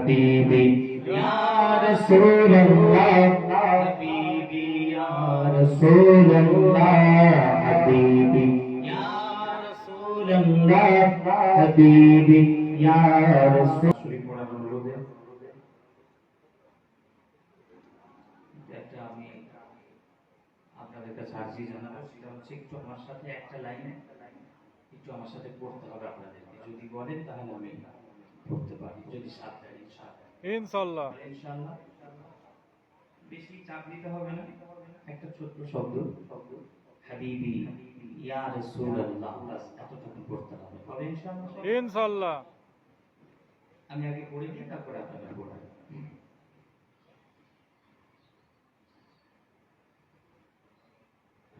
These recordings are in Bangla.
हबीबी यार सोल्ला हबीबी यार सोल्ला हबीबी यार सोल्ला हबीबी यार আপনাদের কাছে আর্জি জানাবো সেটা হচ্ছে একটু আমার সাথে একটা লাইনে একটু আমার সাথে পড়তে হবে আপনাদেরকে যদি বলেন তাহলে আমি করতে পারি যদি সাথ দেন ইনশাল্লাহ ইনশাল্লাহ বেশি চাপ নিতে হবে না। একটা ছোট্ট শব্দ হাবিবি ইয়া রাসূলুল্লাহ বাস এতটুকু পড়তে হবে। হবে ইনশাআল্লাহ? ইনশাআল্লাহ। আমি আগে পড়ে নিই তারপরে আপনারা পড়াই।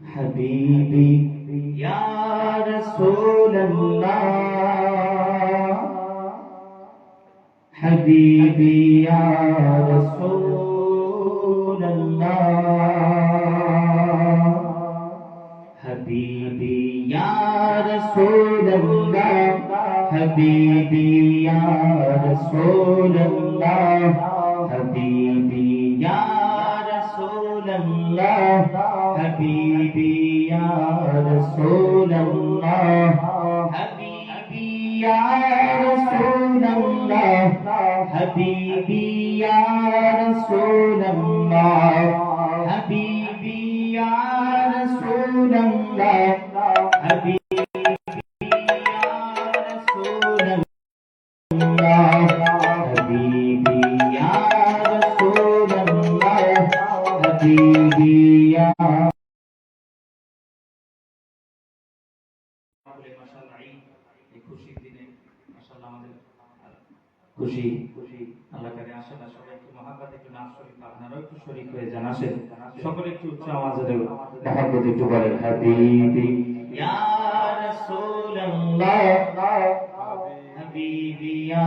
হাবিবি حبيبي يا رسول الله. حبيبي يا رسول الله. حبيبي يا رسول الله. حبيبي يا رسول الله. حبيبي يا رسول الله. حبيبي يا رسول The. খুশি আল্লাহ কারে আশাটা সবাই একটু মহাব্বত একটু নাম শরীফ আপনারাও একটু শরীফ হয়ে যান আসেন। সকলে একটু উচ্চ আওয়াজে দেব মহাব্বত একটু বলেন হাবিবি। ইয়া রাসূলুল্লাহ। হাবিবি ইয়া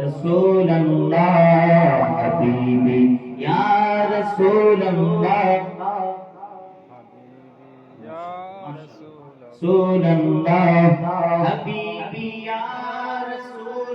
রাসূলুল্লাহ। হাবিবি ইয়া রাসূলুল্লাহ। ইয়া রাসূল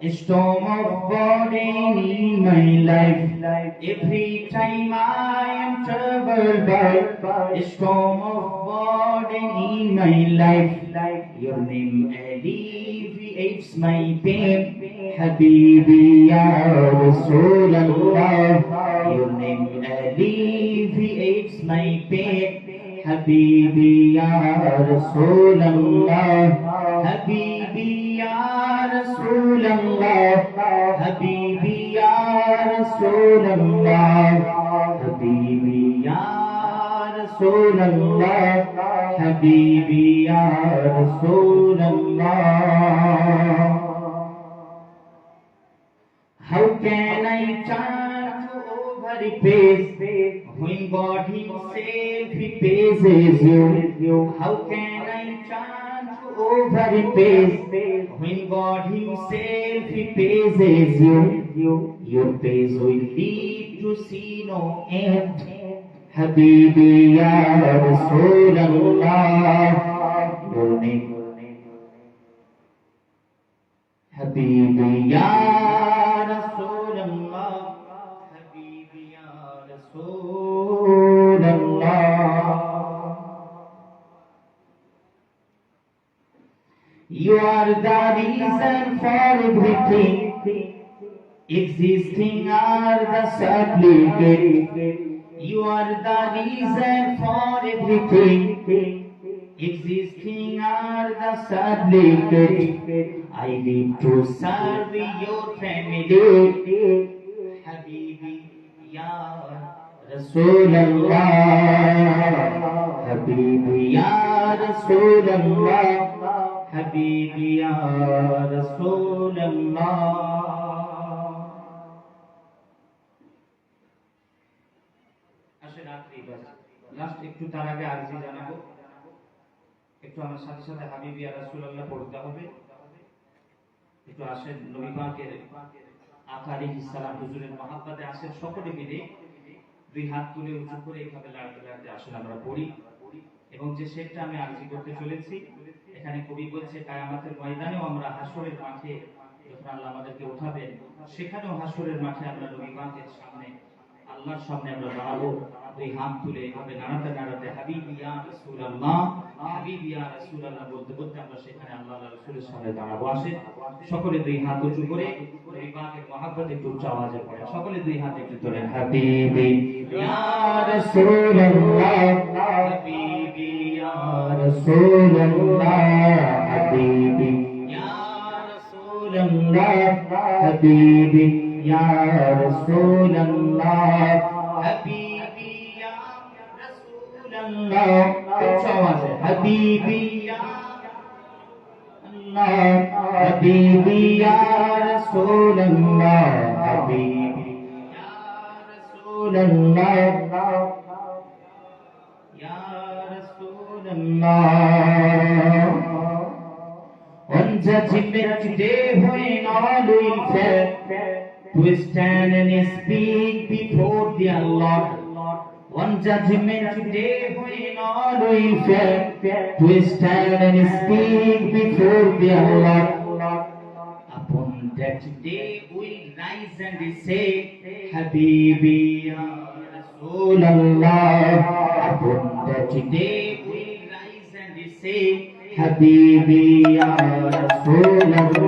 Storm of burden in my life. Every time I am troubled by storm of burden in my life. Your name alleviates my pain. Habibi Ya Rasulallah. Your name alleviates my pain. Habibi Ya Rasulallah. Habibi رسول الله حبيبي يا رسول الله حبيبي يا رسول الله حبيبي يا رسول الله How can I turn to over face when God Himself He praises you? How can I turn over the page when God Himself He praises you. Your praise will lead to see no end. Habibi Ya Rasulallah. Your name. Habibi Ya You are the reason for everything. Existing are the supplicate You are the reason for everything. Existing are the supplicate I live to serve your family. Habibi Ya Rasulallah Habibi Ya Rasulallah حبيبي يا رسول الله আসেন আখরি বাস লাস্ট একটু তার আগে আরজি জানাবো একটু আমার সাথে সাথে হাবিবি আর রাসূলুল্লাহ পড়তে হবে একটু আসেন নবী পাকের আকারি সালাম হুজুরের মহাব্বাতে আসেন সকলে মিলে দুই হাত তুলে, উঁচু করে এইভাবে লাড়তে লাড়তে আসলে আমরা পড়ি। এবং যে শেরটা আমি আরজি করতে চলেছি, এখানে কবি বলছে, কায়ামাতের ময়দানেও আমরা হাসরের মাঠে যখন আল্লাহ আমাদেরকে উঠাবেন সেখানেও হাসরের মাঠে আমরা নবী পাকের সামনে আল্লাহর সামনে আমরা দাঁড়াবো। দুই হাত তুলে এভাবে নাড়াতে নাড়াতে, হাবিব ইয়া রাসূলুল্লাহ হাবিব ইয়া রাসূলুল্লাহ বলতে বলতে আমরা সেখানে আল্লাহ রাসূলের সামনে দাঁড়াবো। আসে সকলে দুই হাত উঁচু করে নবী পাকের মহব্বত একটু উচ্চ আওয়াজে পড়ে সকলে দুই হাত একটু তোলেন, হাবিবি ইয়া রাসূলুল্লাহ হাবিবি ইয়া রাসূলুল্লাহ হাবিবি ইয়া রাসূলুল্লাহ হাবিবি يا رسول الله حبيبي يا رسول الله حبيبي يا الله حبيبي يا رسول الله حبيبي يا رسول الله يا رسول الله وانت جبت دي هوين عليك to stand and speak before the Lord. On judgment day when all will fail to stand and speak before the Lord. Upon that day we rise and say, Habibi Rasulallah. Upon that day we rise and say, Habibi Rasulallah.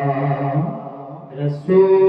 Rasul